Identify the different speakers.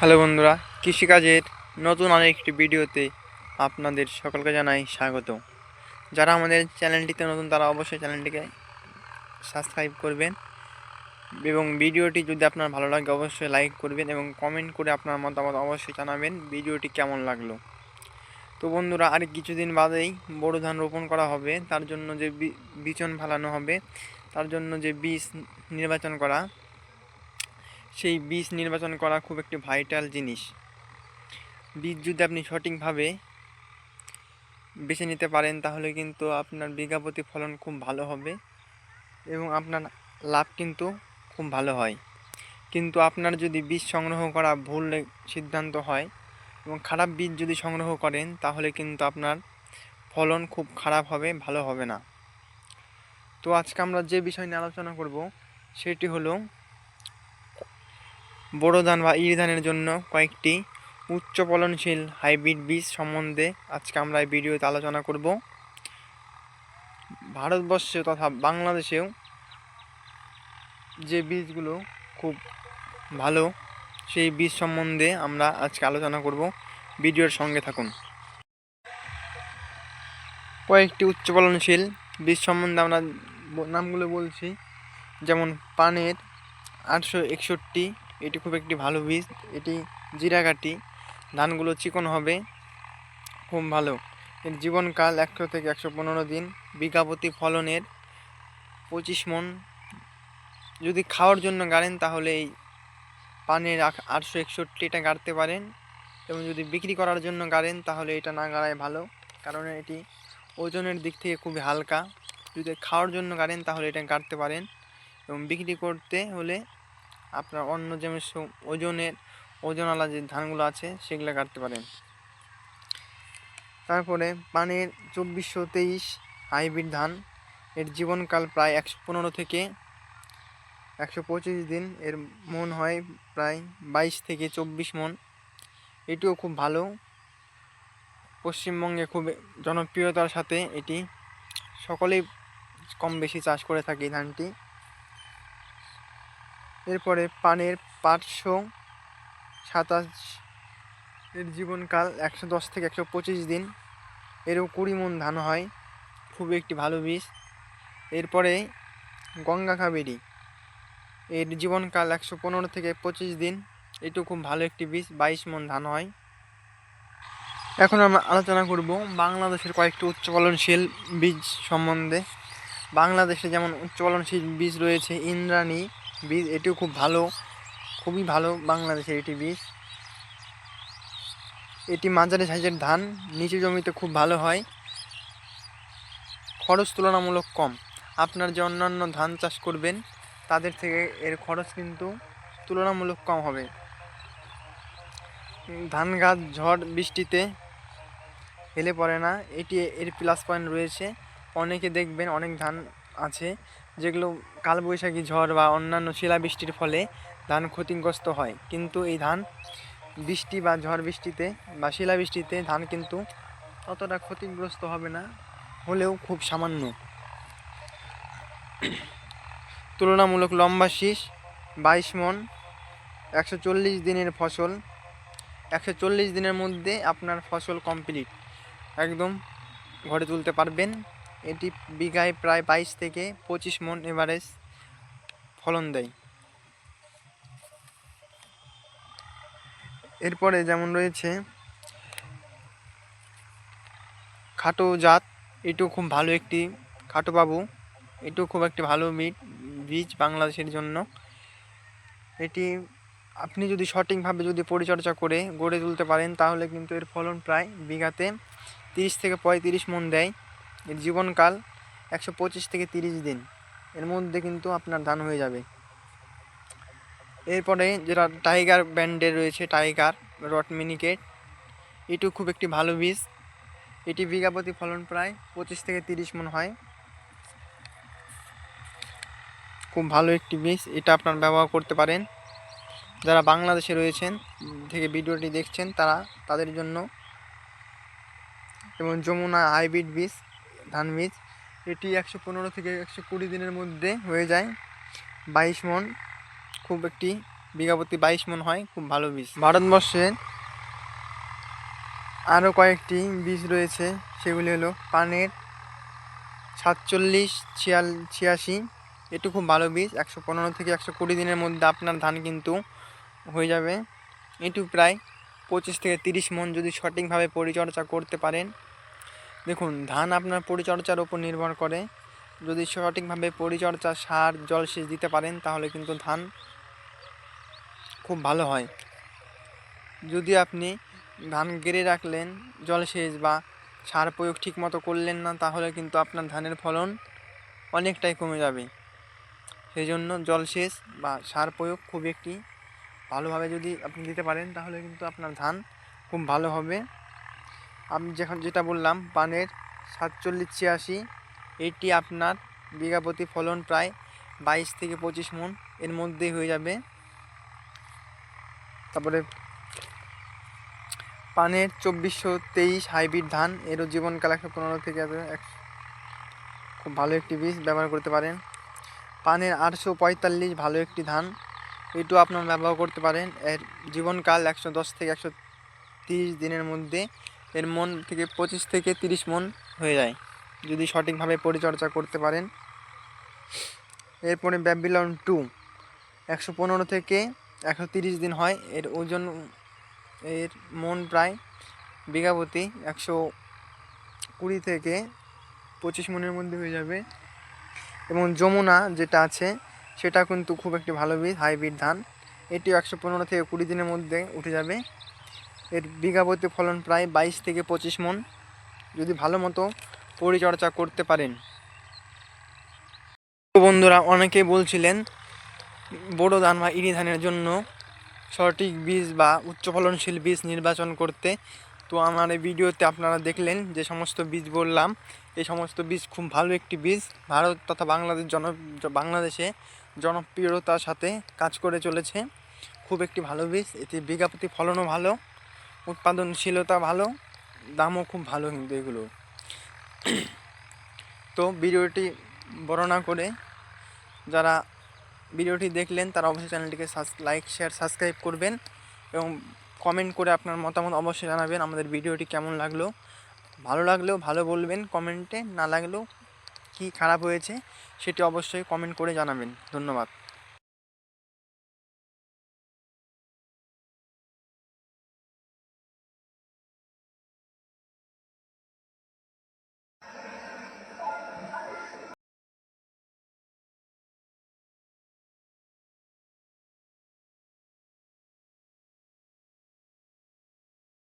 Speaker 1: Hello বন্ধুরা, কৃষিকাজের নতুন আরেকটি ভিডিওতে আপনাদের সকলকে জানাই স্বাগত। যারা আমাদের চ্যানেলটিতে নতুন, তারা অবশ্যই চ্যানেলটিকে সাবস্ক্রাইব করবেন এবং ভিডিওটি যদি আপনার ভালো লাগে, অবশ্যই লাইক করবেন এবং কমেন্ট করে আপনার মতামত অবশ্যই জানাবেন ভিডিওটি কেমন লাগল। তো বন্ধুরা, আর কিছুদিন বাদেই বোরো ধান রোপণ করা হবে, তার জন্য যে বিচন ফালানো হবে, তার জন্য যে বীজ নির্বাচন করা সেই বীজ নির্বাচন করা খুব একটি ভাইটাল জিনিস। বীজ যদি আপনি সঠিকভাবে বেছে নিতে পারেন, তাহলে কিন্তু আপনার বিঘা প্রতি ফলন খুব ভালো হবে এবং আপনার লাভ কিন্তু খুব ভালো হয়। কিন্তু আপনার যদি বীজ সংগ্রহ করা ভুল সিদ্ধান্ত হয় এবং খারাপ বীজ যদি সংগ্রহ করেন, তাহলে কিন্তু আপনার ফলন খুব খারাপ হবে, ভালো হবে না। তো আজকে আমরা যে বিষয় নিয়ে আলোচনা করব, সেটি হলো বোরো ধান বা ইরি ধানের জন্য কয়েকটি উচ্চ ফলনশীল হাইব্রিড বীজ সম্বন্ধে আজকে আমরা এই ভিডিওতে আলোচনা করব। ভারতবর্ষে তথা বাংলাদেশেও যে বীজগুলো খুব ভালো, সেই বীজ সম্বন্ধে আমরা আজকে আলোচনা করব। ভিডিওর সঙ্গে থাকুন। কয়েকটি উচ্চ ফলনশীল বীজ সম্বন্ধে আমরা নামগুলো বলছি, যেমন পানের আটশো একষট্টি এটি খুব একটি ভালো বীজ। এটি জিরাকাঠি ধানগুলো চিকন হবে। খুব ভালো। এর জীবনকাল একশো থেকে একশো পনেরো দিন। বিঘা প্রতি ফলনের পঁচিশ মন। যদি খাওয়ার জন্য গাড়েন তাহলে এই পানের আটশো একষট্টি এটা গাড়তে পারেন। এবং যদি বিক্রি করার জন্য গাড়েন তাহলে এটা না গাড়ায় ভালো। কারণ এটি ওজনের দিক থেকে খুবই হালকা। যদি খাওয়ার জন্য গাড়েন তাহলে এটা গাড়তে পারেন। এবং বিক্রি করতে হলে আপনার অন্য সু- ওজনের ওজনওয়ালা যে ধানগুলো আছে, সেগুলো কাটতে পারেন। তারপরে পানের চব্বিশশো তেইশ হাইব্রিড ধান, এর জীবনকাল প্রায় একশো পনেরো থেকে একশো পঁচিশ দিন। এর মন হয় প্রায় বাইশ থেকে চব্বিশ মন। এটিও খুব ভালো। পশ্চিমবঙ্গে খুব জনপ্রিয়তার সাথে এটি। সকলেই কম বেশি চাষ করে থাকে ধানটি। এরপরে পানের পাঁচশো সাতাশ এর জীবনকাল একশো দশ থেকে একশো পঁচিশ দিন। এরও কুড়ি মন ধান হয়। খুবই একটি ভালো বীজ। এরপরে গঙ্গা কাবেরী। এর জীবনকাল একশো পনেরো থেকে পঁচিশ দিন। এটিও খুব ভালো একটি বীজ, বাইশ মন ধান হয়। এখন আমরা আলোচনা করব বাংলাদেশের কয়েকটি উচ্চ ফলনশীল বীজ সম্বন্ধে। বাংলাদেশে যেমন উচ্চ ফলনশীল বীজ রয়েছে, ইন্দ্রাণী বীজ এটিও খুব ভালো। খুবই ভালো বাংলাদেশের এটি বীজ। এটি মাঝারি সাইজের ধান, নিচু জমিতে খুব ভালো হয়। খরচ তুলনামূলক কম। আপনার যে অন্যান্য ধান চাষ করবেন, তাদের থেকে এর খরচ কিন্তু তুলনামূলক কম হবে। ধান গাছ, ঝড়, বৃষ্টিতে হেলে পড়ে না। এটি এর প্লাস পয়েন্ট রয়েছে। অনেকে দেখবেন অনেক ধান আছে, যেগুলো কালবৈশাখী ঝড় বা অন্যান্য শিলাবৃষ্টির ফলে ধান ক্ষতিগ্রস্ত হয়। কিন্তু এই ধান বৃষ্টি বা ঝড় বৃষ্টিতে বা শিলাবৃষ্টিতে ধান কিন্তু অতটা ক্ষতিগ্রস্ত হবে না, হলেও খুব সামান্য। তুলনামূলক লম্বা শীষ, বাইশ মন, একশো চল্লিশ দিনের ফসল, একশো চল্লিশ দিনের মধ্যে আপনার ফসল কমপ্লিট। একদম ঘরে তুলতে পারবেন। এটি বিঘায় প্রায় বাইশ থেকে পঁচিশ মন এভারেজ ফলন দেয়। এরপরে যেমন রয়েছে, খাটো জাত, এটিও খুব ভালো একটি খাটো বাবু এটিও খুব একটি ভালো বীজ বীজ বাংলাদেশের জন্য। এটি আপনি যদি সঠিকভাবে যদি পরিচর্যা করে গড়ে তুলতে পারেন, তাহলে কিন্তু এর ফলন প্রায় বিঘাতে তিরিশ থেকে পঁয়ত্রিশ মন দেয়। এর জীবনকাল একশো পঁচিশ থেকে তিরিশ দিন। এর মধ্যে কিন্তু আপনার ধান হয়ে যাবে। এরপরে যেটা টাইগার ব্র্যান্ডের রয়েছে টাইগার রট মিনিকেট এটিও খুব একটি ভালো বীজ। এটি বিঘা প্রতি ফলন প্রায় পঁচিশ থেকে তিরিশ মন হয়। খুব ভালো একটি বীজ, এটা আপনার ব্যবহার করতে পারেন। যারা বাংলাদেশে রয়েছেন থেকে ভিডিওটি দেখছেন, তারা তাদের জন্য এবং যমুনা হাইব্রিড বীজ ধান বীজ এটি একশো পনেরো থেকে একশো কুড়ি দিনের মধ্যে হয়ে যায়। বাইশ মন, খুব একটি বিঘা প্রতি বাইশ মন হয়, খুব ভালো বীজ। ভারতবর্ষে আরও কয়েকটি বীজ রয়েছে, সেগুলি হলো পানের সাতচল্লিশ, ছিয়াল, ছিয়াশি। এটি খুব ভালো বীজ, একশো পনেরো থেকে একশো কুড়ি দিনের মধ্যে আপনার ধান কিন্তু হয়ে যাবে। এটু প্রায় পঁচিশ থেকে তিরিশ মন যদি সঠিকভাবে পরিচর্যা করতে পারেন। দেখুন, ধান আপনার পরিচর্যার উপর নির্ভর করে। যদি সঠিকভাবে পরিচর্যা সার জলসেচ দিতে পারেন, তাহলে কিন্তু ধান খুব ভালো হয়। যদি আপনি ধান গেড়ে রাখলেন জলসেচ বা সার প্রয়োগ ঠিক মতো করলেন না, তাহলে কিন্তু আপনার ধানের ফলন অনেকটাই কমে যাবে। সেই জন্য জলসেচ বা সার প্রয়োগ খুব একটি ভালোভাবে যদি আপনি দিতে পারেন, তাহলে কিন্তু আপনার ধান খুব ভালো হবে। আমি যখন যেটা বললাম, পানের সাতচল্লিশ ছিয়াশি, এটি আপনার বিঘা প্রতি ফলন প্রায় বাইশ থেকে পঁচিশ মন এর মধ্যেই হয়ে যাবে। তারপরে পানের চব্বিশশো তেইশ হাইব্রিড ধান, এরও জীবনকাল একশো পনেরো থেকে খুব ভালো একটি বীজ, ব্যবহার করতে পারেন। পানের আটশো পঁয়তাল্লিশ ভালো একটি ধান, এটিও আপনার ব্যবহার করতে পারেন। এর জীবনকাল একশো দশ থেকে একশো তিরিশ দিনের মধ্যে এর মন থেকে পঁচিশ থেকে তিরিশ মন হয়ে যায়। যদি সঠিকভাবে পরিচর্যা করতে পারেন। এরপরে ব্যাবিলন টু, একশো পনেরো থেকে একশো তিরিশ দিন হয়। এর ওজন, এর মন প্রায় বিঘা প্রতি একশো কুড়ি থেকে পঁচিশ মনের মধ্যে হয়ে যাবে। এবং যমুনা যেটা আছে, সেটা কিন্তু খুব একটি ভালো বীজ, হাইব্রিড ধান। এটিও একশো পনেরো থেকে কুড়ি দিনের মধ্যে উঠে যাবে। এর বিঘা প্রতি ফলন প্রায় বাইশ থেকে পঁচিশ মন, যদি ভালো মতো পরিচর্যা করতে পারেন। বন্ধুরা, অনেকেই বলছিলেন বোরো ধান বা ইরি ধানের জন্য সঠিক বীজ বা উচ্চ ফলনশীল বীজ নির্বাচন করতে। তো আমার এই ভিডিওতে আপনারা দেখলেন যে সমস্ত বীজ বললাম, এই সমস্ত বীজ খুব ভালো একটি বীজ। ভারত তথা বাংলাদেশ জন, বাংলাদেশে জনপ্রিয়তার সাথে কাজ করে চলেছে। খুব একটি ভালো বীজ, এতে বিঘাপতি ফলনও ভালো। উৎপাদনশীলতা ভালো, দামও খুব ভালো কিন্তু এগুলো। তো ভিডিওটি বর্ণনা করে যারা ভিডিওটি দেখলেন, তারা অবশ্যই চ্যানেলটিকে লাইক শেয়ার সাবস্ক্রাইব করবেন এবং কমেন্ট করে আপনার মতামত অবশ্যই জানাবেন আমাদের ভিডিওটি কেমন লাগল। ভালো লাগলেও ভালো বলবেন কমেন্টে না লাগলেও কি খারাপ হয়েছে, সেটি অবশ্যই কমেন্ট করে জানাবেন। ধন্যবাদ।